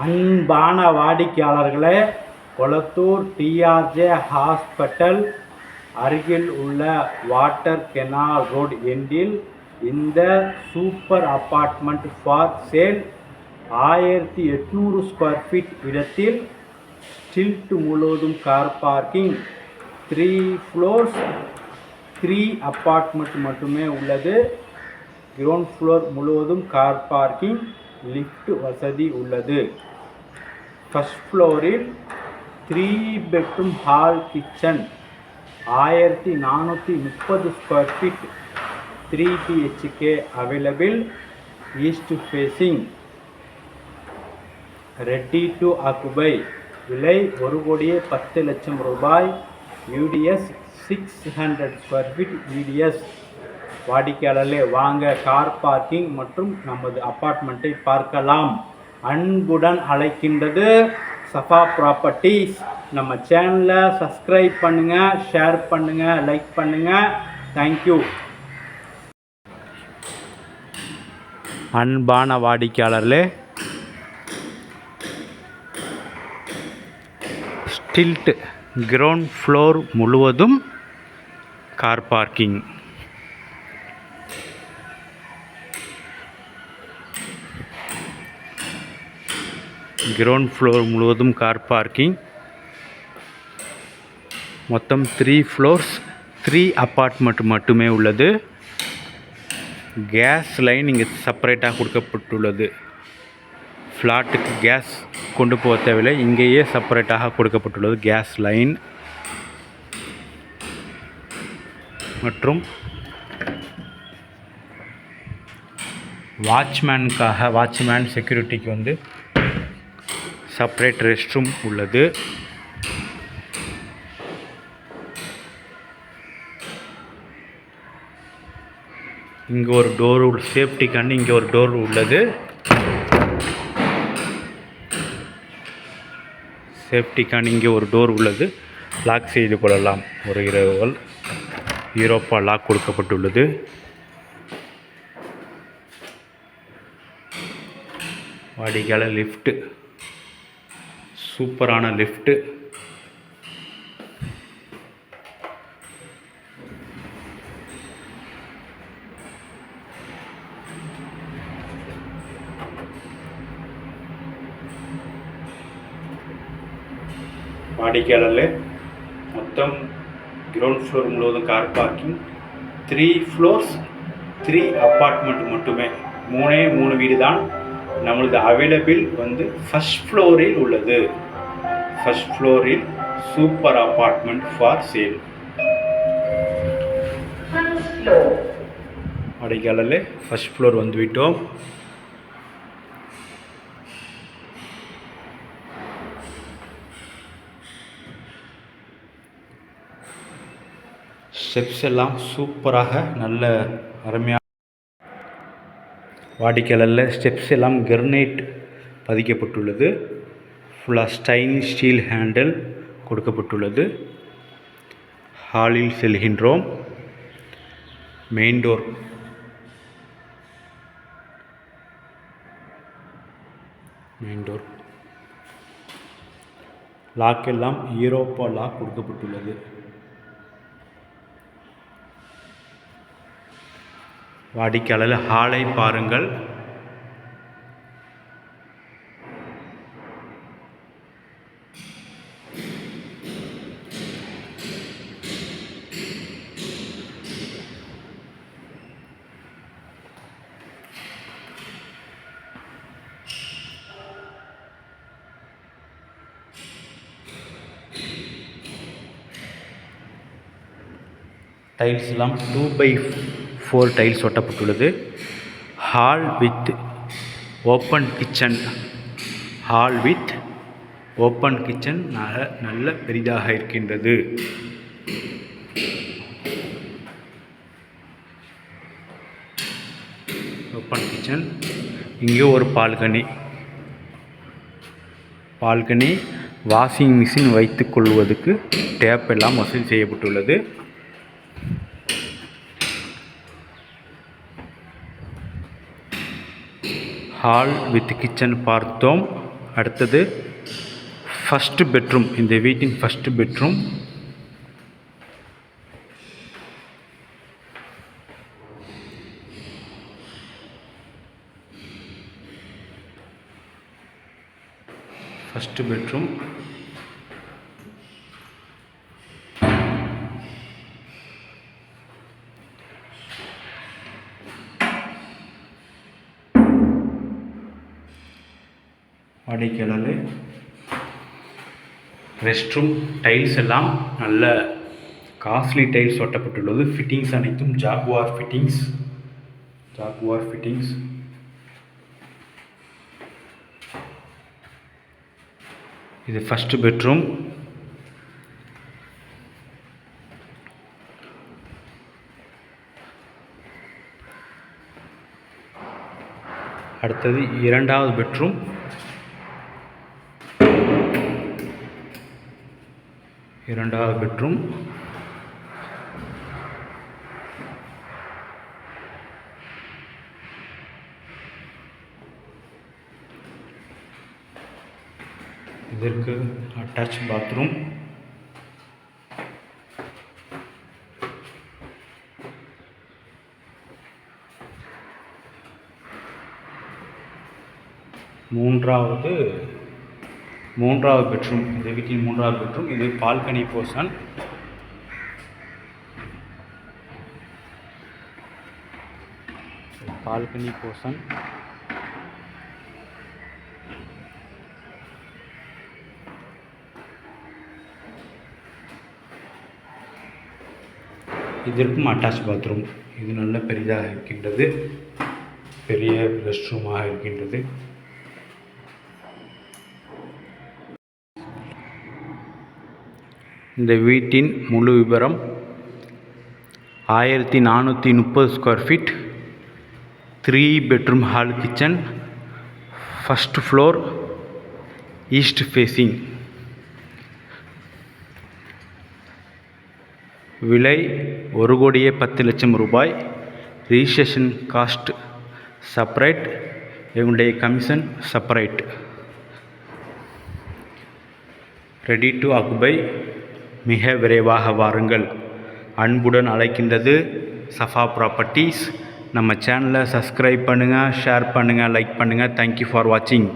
அன்பான வாடிக்கையாளர்களே Kolathur DRJ hospital அருகில் உள்ள வாட்டர் கெனால் ரோடு எண்டில் இந்த சூப்பர் அப்பார்ட்மெண்ட் ஃபார் சேல் ஆயிரத்தி எட்நூறு ஸ்கொயர் ஃபீட் இடத்தில் ஸ்டில்ட் முழுவதும் car parking. Three floors three apartment மட்டுமே உள்ளது. கிரவுண்ட் ஃப்ளோர் முழுவதும் கார் பார்க்கிங். லிஃப்ட் வசதி உள்ளது. ஃபஸ்ட் ஃப்ளோரில் த்ரீ பெட்ரூம் ஹால் கிச்சன் ஆயிரத்தி நானூற்றி முப்பது square feet three BHK available east facing ready to occupy விலை ஒரு கோடியே பத்து லட்சம் ரூபாய். UDS six hundred square feet UDS வாடிக்கையாளர்களே வாங்க கார் பார்க்கிங் மற்றும் நமது அப்பார்ட்மெண்ட்டை பார்க்கலாம். அன்புடன் அழைக்கின்றது சஃபா ப்ராப்பர்ட்டிஸ் நம்ம சேனலை சப்ஸ்கிரைப் பண்ணுங்கள் ஷேர் பண்ணுங்கள் லைக் பண்ணுங்கள் தேங்க்யூ அன்பான வாடிக்கையாளர்களே ஸ்டில்ட் கிரவுண்ட் ஃப்ளோர் முழுவதும் கார் பார்க்கிங் கிரவுண்ட் ஃப்ளோர் முழுவதும் கார் பார்க்கிங் மொத்தம் த்ரீ ஃப்ளோர்ஸ் த்ரீ அப்பார்ட்மெண்ட் மட்டுமே உள்ளது. கேஸ் லைன் இங்கே செப்பரேட்டாக கொடுக்கப்பட்டுள்ளது. ஃப்ளாட்டுக்கு கேஸ் கொண்டு போக தேவையில்லை. இங்கேயே செப்பரேட்டாக கொடுக்கப்பட்டுள்ளது கேஸ் லைன் மற்றும் வாட்ச்மேனுக்காக வாட்ச்மேன் செக்யூரிட்டிக்கு வந்து செப்பரேட் ரெஸ்ட் ரூம் உள்ளது. இங்கே ஒரு டோர் சேஃப்டிக்காண்டி இங்கே ஒரு டோர் உள்ளது. சேஃப்டிக்காண்டி இங்கே ஒரு டோர் உள்ளது. லாக் செய்து கொள்ளலாம். ஒரு இரவுகள். யூரோப்பா லாக் கொடுக்கப்பட்டுள்ளது. வாடிக்கையாளர் லிஃப்ட்டு சூப்பரான லிஃப்ட்டு வாடிக்கையாளர்ல மொத்தம் கிரவுண்ட் ஃப்ளோர் முழுவதும் car parking three floors three apartment மட்டுமே. மூணே மூணு வீடு தான் நம்மளது அவைலபிள் வந்து ஃபஸ்ட் ஃப்ளோரில் உள்ளது. ஃபஸ்ட் ஃப்ளோரில் சூப்பர் அப்பார்ட்மெண்ட் ஃபார் சேல் வாடிக்கையாளர்ல ஃபஸ்ட் ஃப்ளோர் வந்துவிட்டோம் ஸ்டெப்ஸ் எல்லாம் சூப்பராக நல்ல அருமையாக வாடிக்கையாளரில் ஸ்டெப்ஸ் எல்லாம் கெர்னைட் பதிக்கப்பட்டுள்ளது. ஃபுல்லாக ஸ்டைன் ஸ்டீல் ஹேண்டில் கொடுக்கப்பட்டுள்ளது. ஹாலில் செல்கின்றோம். Main door main door lock எல்லாம் ஈரோப்பா லாக் கொடுக்கப்பட்டுள்ளது. வாடிக்கையாளர் ஹாலை பாருங்கள். டைல்ஸ் எல்லாம் two by four tiles ஒட்டப்பட்டுள்ளது. Hall with open kitchen hall with open kitchen நல்ல நல்ல பெரிதாக இருக்கின்றது. ஓப்பன் கிச்சன் இங்கே ஒரு பால்கனி. பால்கனி வாஷிங் மிஷின் வைத்துக்கொள்வதற்கு டேப் எல்லாம் வசதி செய்யப்பட்டுள்ளது. ஹால் வித் கிச்சன் பார்த்தோம். அடுத்தது ஃபஸ்ட்டு பெட்ரூம் இந்த வீட்டின் ஃபஸ்ட்டு பெட்ரூம் ஃபஸ்ட்டு பெட்ரூம் வாடிக்கையாளர் ரெஸ்ட் ரூம் டைல்ஸ் எல்லாம் நல்ல காஸ்ட்லி டைல்ஸ் ஒட்டப்பட்டுள்ளது. ஃபிட்டிங்ஸ் அனைத்தும் ஜாகுவார் ஃபிட்டிங்ஸ் ஜாகுவார் ஃபிட்டிங்ஸ் இது ஃபஸ்ட்டு பெட்ரூம் அடுத்தது இரண்டாவது பெட்ரூம் இரண்டாவது பெட்ரூம் இதற்கு அட்டாச் பாத்ரூம் மூன்றாவது மூன்றாவது பெட்ரூம் இந்த வீட்டின் மூன்றாவது பெட்ரூம் இது பால்கனி போர்ஷன் பால்கனி போர்ஷன் இதற்கும் அட்டாச் பாத்ரூம் இது நல்ல பெரிதாக இருக்கின்றது. பெரிய ரெஸ்ட் ரூமாக இருக்கின்றது. இந்த வீட்டின் முழு விவரம் ஆயிரத்தி நானூற்றி முப்பது square feet three bedroom hall kitchen first floor east facing விலை ஒரு கோடியே பத்து லட்சம் ரூபாய். ரிஜிஸ்ட்ரேஷன் காஸ்ட் செப்பரேட் இவங்களுடைய commission separate ready to occupy மிக விரைவாக வாருங்கள். அன்புடன் அழைக்கின்றது சஃபா ப்ராப்பர்ட்டிஸ் நம்ம சேனலை சப்ஸ்கிரைப் பண்ணுங்கள் ஷேர் பண்ணுங்கள் லைக் பண்ணுங்கள் தேங்க்யூ ஃபார் வாட்சிங்